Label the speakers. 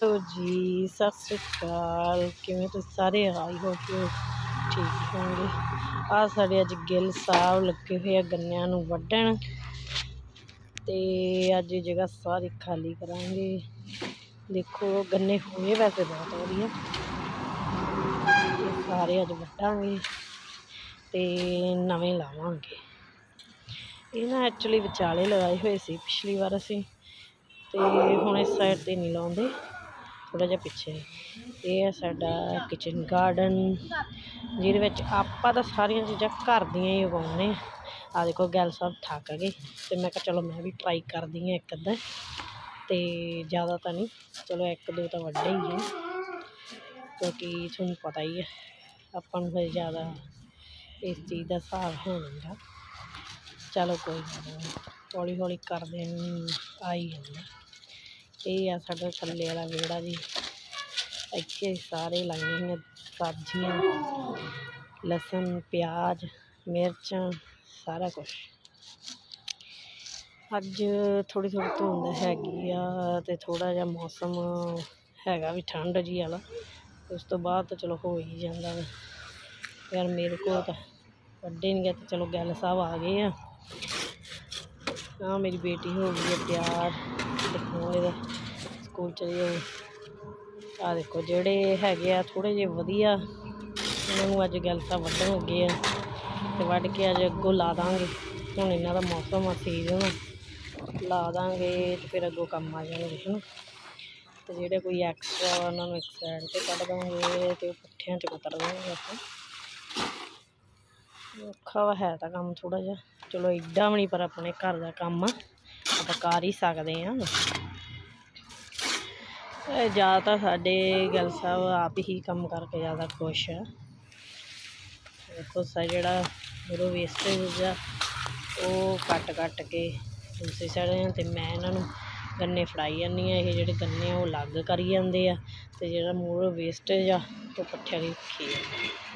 Speaker 1: ਤੋ ਜੀ, ਸਤਿ ਸ੍ਰੀ ਅਕਾਲ। ਕਿਵੇਂ ਤੁਸੀਂ ਸਾਰੇ? ਆਈ ਹੋ ਕਿ ਠੀਕ ਹੋਣਗੇ ਆ ਸਾਡੇ ਅੱਜ ਗਿੱਲ ਸਾਹਿਬ ਲੱਗੇ ਹੋਏ ਆ ਗੰਨਿਆਂ ਨੂੰ ਵੱਢਣ। ਤੇ ਅੱਜ ਇਹ ਜਗ੍ਹਾ ਸਾਰੀ ਖਾਲੀ ਕਰਾਂਗੇ। ਦੇਖੋ, ਗੰਨੇ ਹੋਏ ਵੈਸੇ ਬਹੁਤ ਵਧੀਆ। ਇਹ ਸਾਰੇ ਅੱਜ ਵੱਢਾਂਗੇ ਤੇ ਨਵੇਂ ਲਾਵਾਂਗੇ। ਇਹ ਨਾ ਐਕਚੁਅਲੀ ਵਿਚਾਲੇ ਲਗਾਏ ਹੋਏ ਸੀ ਪਿਛਲੀ ਵਾਰ ਅਸੀਂ। ਤੇ ਹੁਣ ਇਸ ਸਾਈਡ ਤੇ ਨਹੀਂ ਲਾਉਂਦੇ। ਥੋੜਾ ਜਿਹਾ ਪਿੱਛੇ। ਇਹ ਹੈ ਸਾਡਾ ਕਿਚਨ ਗਾਰਡਨ ਜਿਹਦੇ ਵਿੱਚ ਆਪਾਂ ਤਾਂ ਸਾਰੀਆਂ ਚੀਜ਼ਾਂ ਘਰ ਦੀਆਂ ਹੀ ਉਗਾਉਂਦੇ ਆ ਦੇਖੋ ਗੈਲ ਸਭ ਥੱਕ ਗਏ ਤੇ ਮੈਂ ਕਿਹਾ ਚਲੋ ਮੈਂ ਵੀ ਟਰਾਈ ਕਰਦੀ ਹਾਂ ਇੱਕ ਅੱਧਾ। ਤੇ ਜ਼ਿਆਦਾ ਤਾਂ ਨਹੀਂ, ਚਲੋ ਇੱਕ ਦੋ ਤਾਂ ਵੱਡੇ ਹੀ ਹੈ ਕਿਉਂਕਿ ਤੁਹਾਨੂੰ ਪਤਾ ਹੀ ਹੈ, ਆਪਾਂ ਨੂੰ ਫਿਰ ਜ਼ਿਆਦਾ ਇਸ ਚੀਜ਼ ਦਾ ਹਿਸਾਬ ਹੈ ਨਹੀਂਗਾ ਚਲੋ ਕੋਈ ਗੱਲ ਨਹੀਂ ਹੌਲੀ ਹੌਲੀ ਕਰਦੇ ਆ ਹੀ ਜਾਂਦਾ। ਇਹ ਆ ਸਾਡਾ ਥੱਲੇ ਵਾਲਾ ਵਿਹੜਾ ਜੀ। ਇੱਥੇ ਸਾਰੇ ਲਾਈਆਂ ਹੋਈਆਂ ਸਬਜ਼ੀਆਂ, ਲਸਣ, ਪਿਆਜ਼, ਮਿਰਚਾਂ, ਸਾਰਾ ਕੁਝ ਅੱਜ ਥੋੜੀ ਥੋੜੀ ਧੁੰਦ ਹੈਗੀ ਆ ਤੇ ਥੋੜਾ ਜਿਹਾ ਮੌਸਮ ਹੈਗਾ ਵੀ ਠੰਡ ਜੀ ਵਾਲਾ। ਉਸ ਤੋਂ ਬਾਅਦ ਤਾਂ ਚਲੋ ਹੋ ਹੀ ਜਾਂਦਾ ਵਾ। ਯਾਰ ਮੇਰੇ ਕੋਲ ਤਾਂ ਵੱਡੇ ਨਹੀਂ ਗਏ ਤੇ ਚਲੋ ਗੱਲ ਸਾਹਿਬ ਆ ਗਏ ਆ। ਆ ਮੇਰੀ ਬੇਟੀ ਹੋ ਗਈ ਹੈ ਤਿਆਰ। ਦੇਖੋ ਇਹਦਾ ਸਕੂਲ ਚਲੀ ਜਾਊ ਆ ਦੇਖੋ ਜਿਹੜੇ ਹੈਗੇ ਆ ਥੋੜੇ ਜਿਹੇ ਵਧੀਆ। ਇਹਨਾਂ ਨੂੰ ਅੱਜ ਗੱਲ ਸਾਹਿਬ ਵੱਢਣ ਲੱਗੇ ਆ। ਤੇ ਵੱਢ ਕੇ ਅੱਜ ਅੱਗੋਂ ਲਾ ਦਾਂਗੇ। ਹੁਣ ਇਹਨਾਂ ਦਾ ਮੌਸਮ ਆ ਸੀਜ਼ਨ ਲਾ ਦਾਂਗੇ ਤੇ ਫਿਰ ਅੱਗੋਂ ਕੰਮ ਆ ਜਾਣਗੇ, ਹਨਾ। ਤੇ ਜਿਹੜੇ ਕੋਈ ਐਕਸਟਰਾ ਉਹਨਾਂ ਨੂੰ ਇੱਕ ਸਾਈਡ ਤੇ ਕੱਢ ਦਾਂਗੇ ਤੇ ਉਹ ਪੱਠਿਆਂ 'ਚ ਕੁਤਰ ਦਾਂਗੇ ਆਪਾਂ। ਔਖਾ ਵਾ, ਹੈ ਤਾਂ ਕੰਮ ਥੋੜਾ ਜਿਹਾ। ਚਲੋ ਐਡਾ ਵੀ ਨਹੀਂ ਪਰ ਆਪਣੇ ਘਰ ਦਾ ਕੰਮ ਆ। ਆਪਾਂ ਕਰ ਹੀ ਸਕਦੇ ਆ। ਜ਼ਿਆਦਾ ਤਾਂ ਸਾਡੇ ਗੱਲ ਸਾਹਿਬ ਆਪ ਹੀ ਕੰਮ ਕਰਕੇ ਜ਼ਿਆਦਾ ਖੁਸ਼ ਆ। ਦੇਖੋ ਸਾ ਜਿਹੜਾ ਉਹ ਵੇਸਟੇਜ ਆ ਉਹ ਕੱਟ ਕੱਟ ਕੇ ਦੂਸਰੀ ਸਾਈਡ ਤੇ ਮੈਂ ਇਹਨਾਂ ਨੂੰ ਗੰਨੇ ਫੜਾਈ ਜਾਂਦੀ ਆ। ਇਹ ਜਿਹੜੇ ਗੰਨੇ ਆ, ਉਹ ਅਲੱਗ ਕਰੀ ਜਾਂਦੇ ਆ ਤੇ ਜਿਹੜਾ ਮੂਰ ਵੇਸਟੇਜ ਆ, ਉਹ ਪੱਠਿਆਂ ਦੀ ਰੱਖੀ ਆ